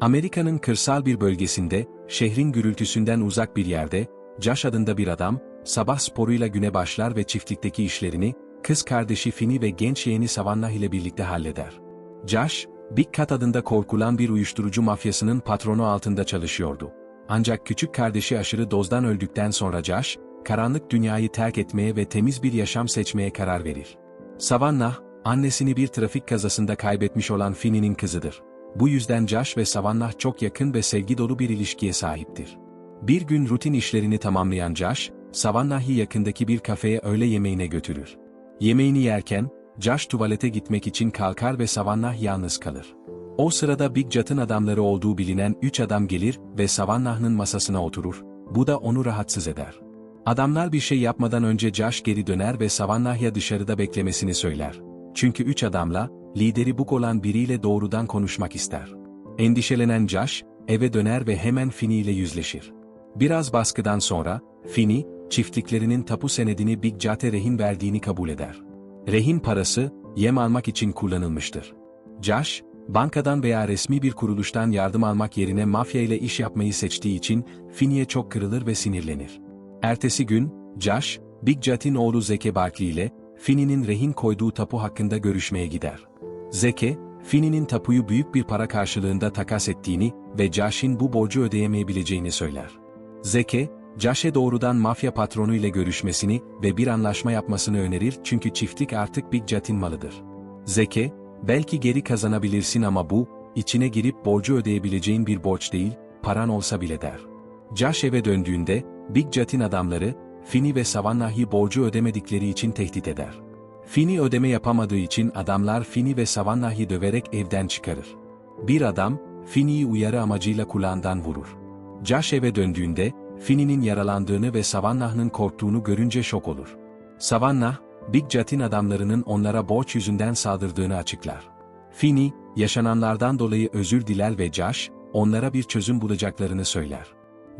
Amerika'nın kırsal bir bölgesinde, şehrin gürültüsünden uzak bir yerde, Josh adında bir adam, sabah sporuyla güne başlar ve çiftlikteki işlerini, kız kardeşi Finny ve genç yeğeni Savannah ile birlikte halleder. Josh, Big Cat adında korkulan bir uyuşturucu mafyasının patronu altında çalışıyordu. Ancak küçük kardeşi aşırı dozdan öldükten sonra Josh, karanlık dünyayı terk etmeye ve temiz bir yaşam seçmeye karar verir. Savannah, annesini bir trafik kazasında kaybetmiş olan Finny'nin kızıdır. Bu yüzden Josh ve Savannah çok yakın ve sevgi dolu bir ilişkiye sahiptir. Bir gün rutin işlerini tamamlayan Josh, Savannah'ı yakındaki bir kafeye öğle yemeğine götürür. Yemeğini yerken, Josh tuvalete gitmek için kalkar ve Savannah yalnız kalır. O sırada Big Jat'ın adamları olduğu bilinen üç adam gelir ve Savannah'ın masasına oturur. Bu da onu rahatsız eder. Adamlar bir şey yapmadan önce Josh geri döner ve Savannah'ya dışarıda beklemesini söyler. Çünkü üç adamla, lideri Buk olan biriyle doğrudan konuşmak ister. Endişelenen Josh, eve döner ve hemen Finny ile yüzleşir. Biraz baskıdan sonra, Finny, çiftliklerinin tapu senedini Big Jat'e rehin verdiğini kabul eder. Rehin parası, yem almak için kullanılmıştır. Josh, bankadan veya resmi bir kuruluştan yardım almak yerine mafya ile iş yapmayı seçtiği için Finny'e çok kırılır ve sinirlenir. Ertesi gün, Josh, Big Jat'in oğlu Zeke Barkley ile, Finny'nin rehin koyduğu tapu hakkında görüşmeye gider. Zeke, Finny'nin tapuyu büyük bir para karşılığında takas ettiğini ve Josh'in bu borcu ödeyemeyebileceğini söyler. Zeke, Josh'e doğrudan mafya patronu ile görüşmesini ve bir anlaşma yapmasını önerir çünkü çiftlik artık Big Jat'in malıdır. Zeke, belki geri kazanabilirsin ama bu, içine girip borcu ödeyebileceğin bir borç değil, paran olsa bile der. Josh eve döndüğünde, Big Jat'in adamları, Finny ve Savannah'ı borcu ödemedikleri için tehdit eder. Finny ödeme yapamadığı için adamlar Finny ve Savannah'ı döverek evden çıkarır. Bir adam, Finny'yi uyarı amacıyla kulağından vurur. Josh eve döndüğünde, Finny'nin yaralandığını ve Savannah'ın korktuğunu görünce şok olur. Savannah, Big Jat'in adamlarının onlara borç yüzünden saldırdığını açıklar. Finny, yaşananlardan dolayı özür diler ve Josh, onlara bir çözüm bulacaklarını söyler.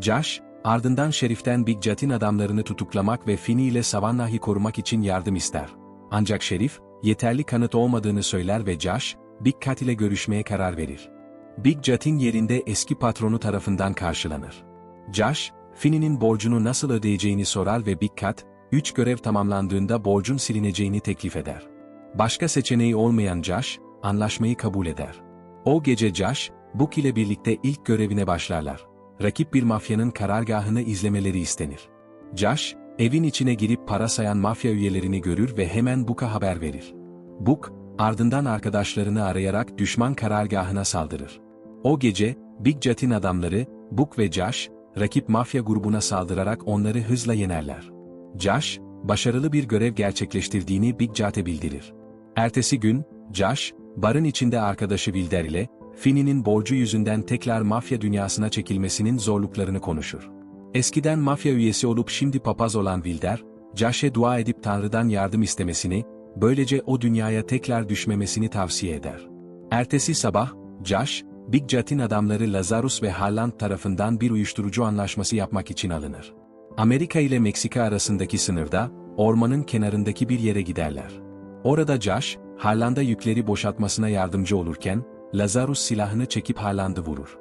Josh, ardından Şerif'ten Big Jat'in adamlarını tutuklamak ve Finny ile Savannah'ı korumak için yardım ister. Ancak Şerif, yeterli kanıt olmadığını söyler ve Josh, Big Cat ile görüşmeye karar verir. Big Jat'in yerinde eski patronu tarafından karşılanır. Josh, Finny'nin borcunu nasıl ödeyeceğini sorar ve Big Cat, üç görev tamamlandığında borcun silineceğini teklif eder. Başka seçeneği olmayan Josh, anlaşmayı kabul eder. O gece Josh, Book ile birlikte ilk görevine başlarlar. Rakip bir mafyanın karargahını izlemeleri istenir. Josh, evin içine girip para sayan mafya üyelerini görür ve hemen Book'a haber verir. Book, ardından arkadaşlarını arayarak düşman karargahına saldırır. O gece, Big Jat'in adamları, Book ve Josh, rakip mafya grubuna saldırarak onları hızla yenerler. Josh, başarılı bir görev gerçekleştirdiğini Big Jat'e bildirir. Ertesi gün, Josh, barın içinde arkadaşı Wilder ile, Finny'nin borcu yüzünden tekrar mafya dünyasına çekilmesinin zorluklarını konuşur. Eskiden mafya üyesi olup şimdi papaz olan Wilder, Josh'e dua edip Tanrı'dan yardım istemesini, böylece o dünyaya tekrar düşmemesini tavsiye eder. Ertesi sabah, Josh, Big Jat'in adamları Lazarus ve Harland tarafından bir uyuşturucu anlaşması yapmak için alınır. Amerika ile Meksika arasındaki sınırda, ormanın kenarındaki bir yere giderler. Orada Josh, Harland'a yükleri boşaltmasına yardımcı olurken, Lazarus silahını çekip Harland'ı vurur.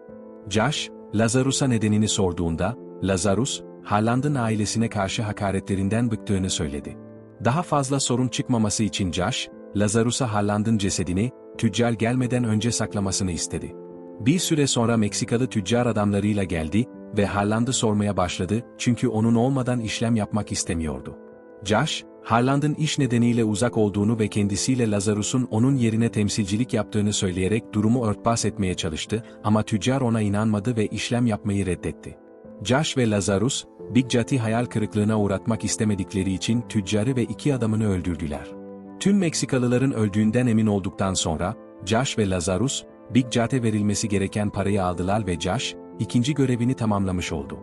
Josh, Lazarus'a nedenini sorduğunda, Lazarus, Harland'ın ailesine karşı hakaretlerinden bıktığını söyledi. Daha fazla sorun çıkmaması için Josh, Lazarus'a Harland'ın cesedini, tüccar gelmeden önce saklamasını istedi. Bir süre sonra Meksikalı tüccar adamlarıyla geldi ve Harland'ı sormaya başladı çünkü onun olmadan işlem yapmak istemiyordu. Josh, Harland'ın iş nedeniyle uzak olduğunu ve kendisiyle Lazarus'un onun yerine temsilcilik yaptığını söyleyerek durumu örtbas etmeye çalıştı ama tüccar ona inanmadı ve işlem yapmayı reddetti. Josh ve Lazarus, Big Jat'i hayal kırıklığına uğratmak istemedikleri için tüccarı ve iki adamını öldürdüler. Tüm Meksikalıların öldüğünden emin olduktan sonra, Josh ve Lazarus, Big Jat'e verilmesi gereken parayı aldılar ve Josh, ikinci görevini tamamlamış oldu.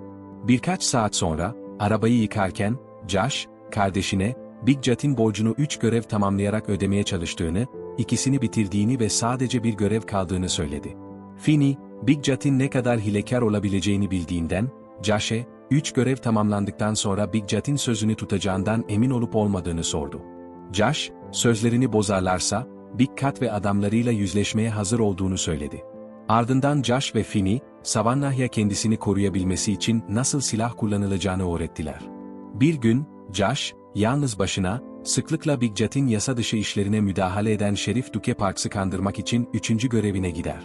Birkaç saat sonra, arabayı yıkarken, Josh, kardeşine, Big Jat'in borcunu üç görev tamamlayarak ödemeye çalıştığını, ikisini bitirdiğini ve sadece bir görev kaldığını söyledi. Finney, Big Jat'in ne kadar hilekar olabileceğini bildiğinden, Josh'e, üç görev tamamlandıktan sonra Big Jat'in sözünü tutacağından emin olup olmadığını sordu. Josh, sözlerini bozarlarsa, Big Cat ve adamlarıyla yüzleşmeye hazır olduğunu söyledi. Ardından Josh ve Finney, Savannah'ya kendisini koruyabilmesi için nasıl silah kullanılacağını öğrettiler. Bir gün, Josh, yalnız başına, sıklıkla Big Jet'in yasa dışı işlerine müdahale eden Şerif Duke Parks'ı kandırmak için üçüncü görevine gider.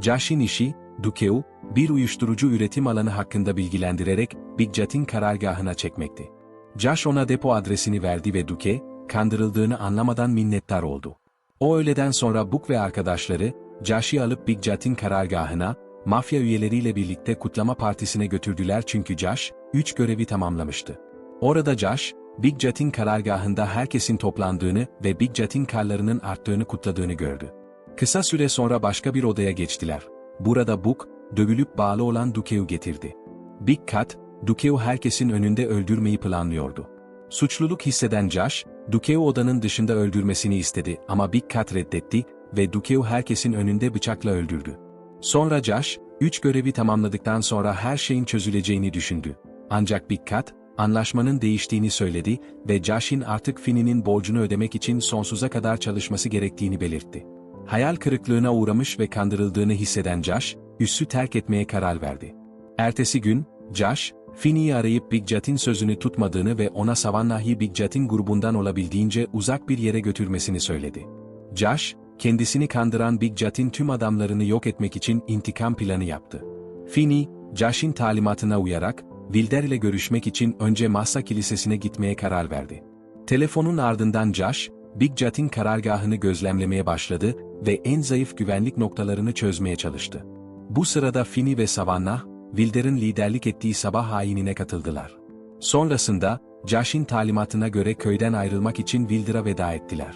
Josh'in işi, Duke'u, bir uyuşturucu üretim alanı hakkında bilgilendirerek Big Jet'in karargahına çekmekti. Josh ona depo adresini verdi ve Duke, kandırıldığını anlamadan minnettar oldu. O öğleden sonra Book ve arkadaşları, Josh'ı alıp Big Jet'in karargahına, mafya üyeleriyle birlikte kutlama partisine götürdüler çünkü Josh, üç görevi tamamlamıştı. Orada Josh, Big Jet'in karargahında herkesin toplandığını ve Big Jet'in karlarının arttığını kutladığını gördü. Kısa süre sonra başka bir odaya geçtiler. Burada Book, dövülüp bağlı olan Duke'u getirdi. Big Cat, Duke'u herkesin önünde öldürmeyi planlıyordu. Suçluluk hisseden Josh, Duke'u odanın dışında öldürmesini istedi ama Big Cat reddetti ve Duke'u herkesin önünde bıçakla öldürdü. Sonra Josh, üç görevi tamamladıktan sonra her şeyin çözüleceğini düşündü. Ancak Big Cat, anlaşmanın değiştiğini söyledi ve Josh'in artık Finney'nin borcunu ödemek için sonsuza kadar çalışması gerektiğini belirtti. Hayal kırıklığına uğramış ve kandırıldığını hisseden Josh, üssü terk etmeye karar verdi. Ertesi gün, Josh, Finney'i arayıp Big Jet'in sözünü tutmadığını ve ona Savannah'ı Big Jet'in grubundan olabildiğince uzak bir yere götürmesini söyledi. Josh, kendisini kandıran Big Jet'in tüm adamlarını yok etmek için intikam planı yaptı. Finney, Josh'in talimatına uyarak, Wilder ile görüşmek için önce Massa Kilisesi'ne gitmeye karar verdi. Telefonun ardından Josh, Big Jet'in karargahını gözlemlemeye başladı ve en zayıf güvenlik noktalarını çözmeye çalıştı. Bu sırada Finney ve Savannah, Wilder'ın liderlik ettiği sabah hainine katıldılar. Sonrasında, Josh'in talimatına göre köyden ayrılmak için Wilder'a veda ettiler.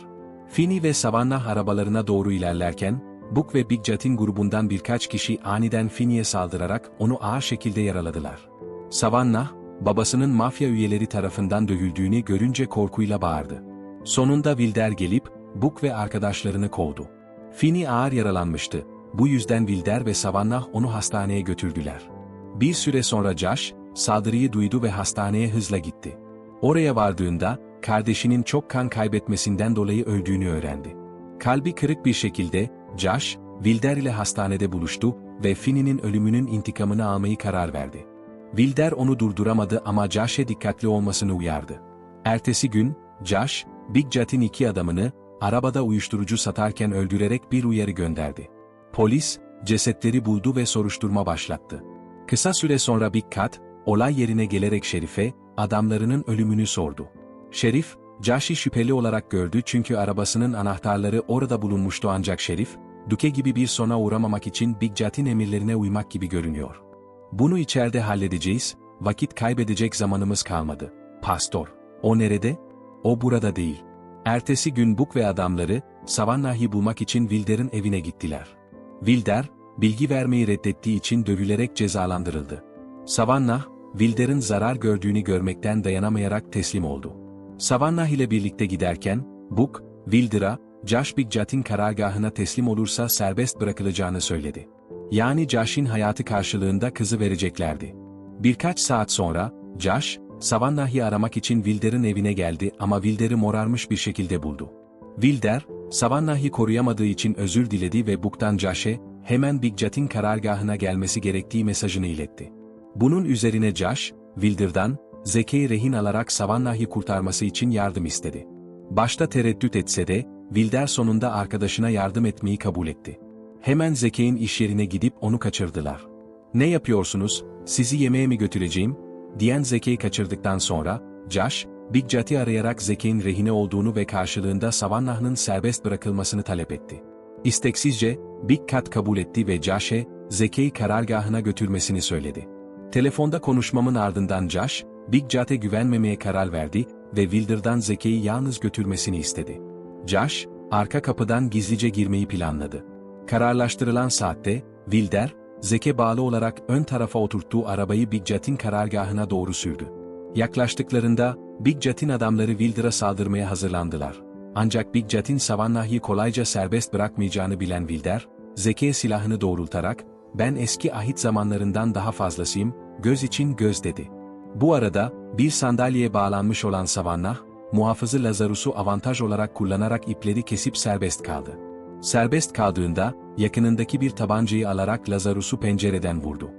Finney ve Savannah arabalarına doğru ilerlerken, Book ve Big Jet'in grubundan birkaç kişi aniden Finney'e saldırarak onu ağır şekilde yaraladılar. Savannah, babasının mafya üyeleri tarafından dövüldüğünü görünce korkuyla bağırdı. Sonunda Wilder gelip, Book ve arkadaşlarını kovdu. Finney ağır yaralanmıştı. Bu yüzden Wilder ve Savannah onu hastaneye götürdüler. Bir süre sonra Josh, saldırıyı duydu ve hastaneye hızla gitti. Oraya vardığında, kardeşinin çok kan kaybetmesinden dolayı öldüğünü öğrendi. Kalbi kırık bir şekilde, Josh, Wilder ile hastanede buluştu ve Finney'nin ölümünün intikamını almayı karar verdi. Wilder onu durduramadı ama Josh'e dikkatli olmasını uyardı. Ertesi gün, Josh, Big Jet'in iki adamını, arabada uyuşturucu satarken öldürerek bir uyarı gönderdi. Polis, cesetleri buldu ve soruşturma başlattı. Kısa süre sonra Big Cat, olay yerine gelerek Şerif'e, adamlarının ölümünü sordu. Şerif, Josh'i şüpheli olarak gördü çünkü arabasının anahtarları orada bulunmuştu ancak Şerif, Duke gibi bir sona uğramamak için Big Jet'in emirlerine uymak gibi görünüyor. Bunu içeride halledeceğiz, vakit kaybedecek zamanımız kalmadı. Pastor, o nerede? O burada değil. Ertesi gün Book ve adamları, Savannah'ı bulmak için Wilder'ın evine gittiler. Wilder, bilgi vermeyi reddettiği için dövülerek cezalandırıldı. Savannah, Wilder'ın zarar gördüğünü görmekten dayanamayarak teslim oldu. Savannah ile birlikte giderken, Book, Wilder'a, Josh Big Jet'in karargahına teslim olursa serbest bırakılacağını söyledi. Yani Josh'in hayatı karşılığında kızı vereceklerdi. Birkaç saat sonra, Josh, Savannah'ı aramak için Wilder'ın evine geldi ama Wilder'ı morarmış bir şekilde buldu. Wilder, Savannah'ı koruyamadığı için özür diledi ve Book'tan Josh'e, hemen Big Jet'in karargahına gelmesi gerektiği mesajını iletti. Bunun üzerine Josh, Wilder'dan, Zeke'yi rehin alarak Savannah'ı kurtarması için yardım istedi. Başta tereddüt etse de, Wilder sonunda arkadaşına yardım etmeyi kabul etti. Hemen Zeke'in iş yerine gidip onu kaçırdılar. Ne yapıyorsunuz, sizi yemeğe mi götüreceğim, diyen Zeke'yi kaçırdıktan sonra, Josh, Big Jet'i arayarak Zeke'in rehine olduğunu ve karşılığında Savannah'ın serbest bırakılmasını talep etti. İsteksizce, Big Cat kabul etti ve Josh'e, Zeke'yi karargahına götürmesini söyledi. Telefonda konuşmamın ardından Josh, Big Jet'e güvenmemeye karar verdi ve Wilder'dan Zeke'yi yalnız götürmesini istedi. Josh, arka kapıdan gizlice girmeyi planladı. Kararlaştırılan saatte, Wilder, Zeke bağlı olarak ön tarafa oturttuğu arabayı Big Jet'in karargahına doğru sürdü. Yaklaştıklarında, Big Jet'in adamları Wilder'a saldırmaya hazırlandılar. Ancak Big Jet'in Savannah'ı kolayca serbest bırakmayacağını bilen Wilder, Zeke'ye silahını doğrultarak, ben eski ahit zamanlarından daha fazlasıyım, göz için göz dedi. Bu arada, bir sandalyeye bağlanmış olan Savannah, muhafızı Lazarus'u avantaj olarak kullanarak ipleri kesip serbest kaldı. Serbest kaldığında, yakınındaki bir tabancayı alarak Lazarus'u pencereden vurdu.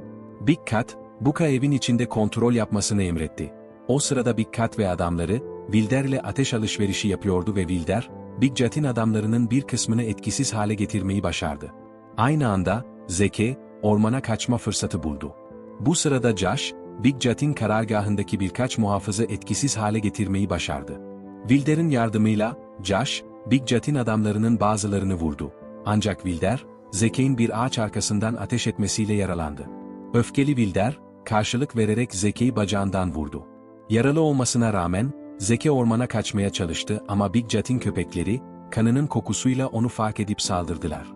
Big Cat, Buka evin içinde kontrol yapmasını emretti. O sırada Big Cat ve adamları, Wilder ile ateş alışverişi yapıyordu ve Wilder, Big Cat'in adamlarının bir kısmını etkisiz hale getirmeyi başardı. Aynı anda, Zeke, ormana kaçma fırsatı buldu. Bu sırada Josh, Big Cat'in karargahındaki birkaç muhafızı etkisiz hale getirmeyi başardı. Wilder'in yardımıyla, Josh, Big Cat'in adamlarının bazılarını vurdu. Ancak Wilder, Zeke'in bir ağaç arkasından ateş etmesiyle yaralandı. Öfkeli Wilder, karşılık vererek Zeke'yi bacağından vurdu. Yaralı olmasına rağmen, Zeke ormana kaçmaya çalıştı ama Big Cat'in köpekleri, kanının kokusuyla onu fark edip saldırdılar.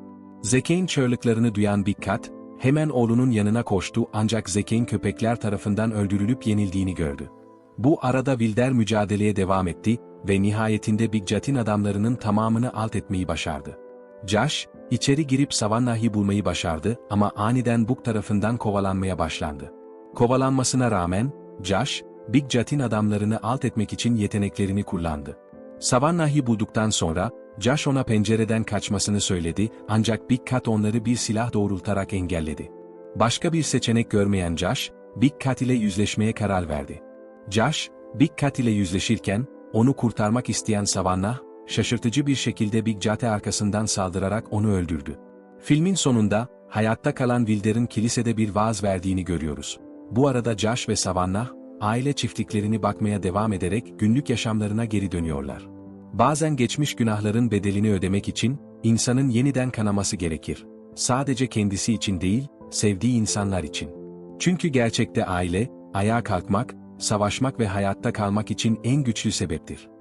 Zeke'in çığlıklarını duyan Big Cat, hemen oğlunun yanına koştu ancak Zeke'in köpekler tarafından öldürülüp yenildiğini gördü. Bu arada Wilder mücadeleye devam etti ve nihayetinde Big Cat'in adamlarının tamamını alt etmeyi başardı. Josh, içeri girip Savannah'ı bulmayı başardı ama aniden Book tarafından kovalanmaya başlandı. Kovalanmasına rağmen, Josh, Big Cat'in adamlarını alt etmek için yeteneklerini kullandı. Savannah'ı bulduktan sonra, Josh ona pencereden kaçmasını söyledi ancak Big Cat onları bir silah doğrultarak engelledi. Başka bir seçenek görmeyen Josh, Big Cat ile yüzleşmeye karar verdi. Josh, Big Cat ile yüzleşirken, onu kurtarmak isteyen Savannah, şaşırtıcı bir şekilde Big Cat'e arkasından saldırarak onu öldürdü. Filmin sonunda, hayatta kalan Wilder'ın kilisede bir vaaz verdiğini görüyoruz. Bu arada Josh ve Savannah, aile çiftliklerini bakmaya devam ederek günlük yaşamlarına geri dönüyorlar. Bazen geçmiş günahların bedelini ödemek için, insanın yeniden kanaması gerekir. Sadece kendisi için değil, sevdiği insanlar için. Çünkü gerçekte aile, ayağa kalkmak, savaşmak ve hayatta kalmak için en güçlü sebeptir.